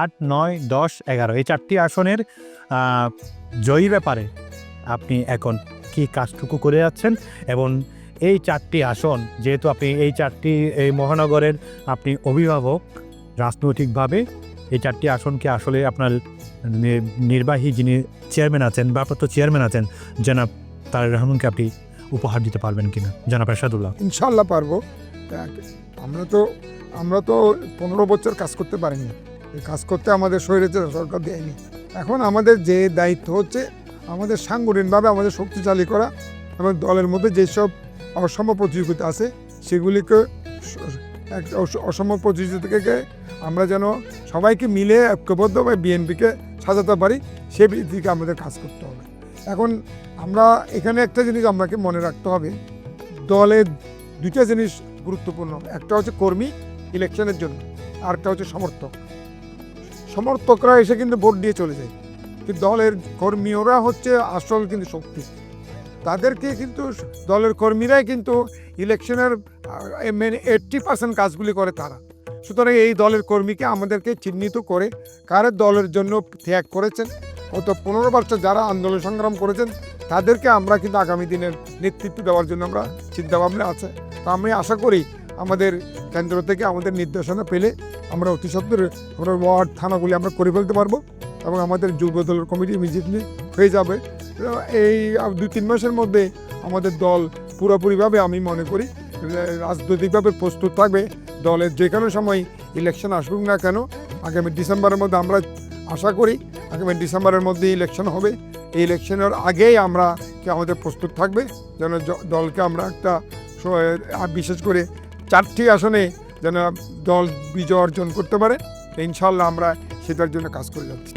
আট, নয়, দশ, এগারো। এই চারটি আসনের জয়ী ব্যাপারে আপনি এখন কি কাজটুকু করে যাচ্ছেন এবং এই চারটি আসন, যেহেতু আপনি এই চারটি, এই মহানগরের আপনি অভিভাবক রাজনৈতিকভাবে, এই চারটি আসনকে আসলে আপনার নির্বাহী যিনি চেয়ারম্যান আছেন ভারপ্রাপ্ত চেয়ারম্যান আছেন, জনাব তারেক রহমানকে আপনি উপহার দিতে পারবেন কিনা? জনাব এরশাদুল্লাহ। ইনশাল্লাহ পারব। আমরা তো আমরা তো পনেরো বছর কাজ করতে পারিনি। কাজ করতে আমাদের শরীরে সরকার দেয়নি। এখন আমাদের যে দায়িত্ব হচ্ছে, আমাদের সাংগঠনিকভাবে আমাদের শক্তিশালী করা এবং দলের মধ্যে যেসব অসম প্রতিযোগিতা আছে, সেগুলিকে অসম প্রতিযোগিতাকে আমরা যেন সবাইকে মিলে ঐক্যবদ্ধভাবে বিএনপিকে সাজাতে পারি, সে দিকে আমাদের কাজ করতে হবে। এখন আমরা এখানে একটা জিনিস আমাকে মনে রাখতে হবে, দলের দুইটা জিনিস গুরুত্বপূর্ণ। একটা হচ্ছে কর্মী ইলেকশনের জন্য। আরেকটা হচ্ছে সমর্থক। সমর্থকরা এসে কিন্তু ভোট দিয়ে চলে যায়। কিন্তু দলের কর্মীরা হচ্ছে আসল কিন্তু শক্তি। তাদেরকে কিন্তু দলের কর্মীরাই কিন্তু ইলেকশনের এইট্টি পার্সেন্ট কাজগুলি করে তারা। সুতরাং এই দলের কর্মীকে আমাদেরকে চিহ্নিত করে কারের দলের জন্য ত্যাগ করেছেন গত পনেরো বছর যারা আন্দোলন সংগ্রাম করেছেন, তাদেরকে আমরা কিন্তু আগামী দিনের নেতৃত্ব দেওয়ার জন্য আমরা চিন্তাভাবনা আছে। তো আমি আশা করি আমাদের কেন্দ্র থেকে আমাদের নির্দেশনা পেলে আমরা অতি আমরা ওয়ার্ড, থানাগুলি আমরা করে ফেলতে পারব এবং আমাদের যুব দলের কমিটি ইমিডিয়েটলি হয়ে যাবে। এই দুই, তিন মাসের মধ্যে আমাদের দল পুরোপুরিভাবে আমি মনে করি রাজনৈতিকভাবে প্রস্তুত থাকবে। দলের যে কোনো সময় ইলেকশন আসুক না কেন, আগামী ডিসেম্বরের মধ্যে আমরা আশা করি আগামী ডিসেম্বরের মধ্যে ইলেকশন হবে। এই ইলেকশনের আগেই আমরা আমাদের প্রস্তুত থাকবে, যেন দলকে আমরা একটা বিশেষ করে চারটি আসনে যেন দল বিজয় অর্জন করতে পারে। ইনশাল্লাহ আমরা সেটার জন্য কাজ করে যাচ্ছি।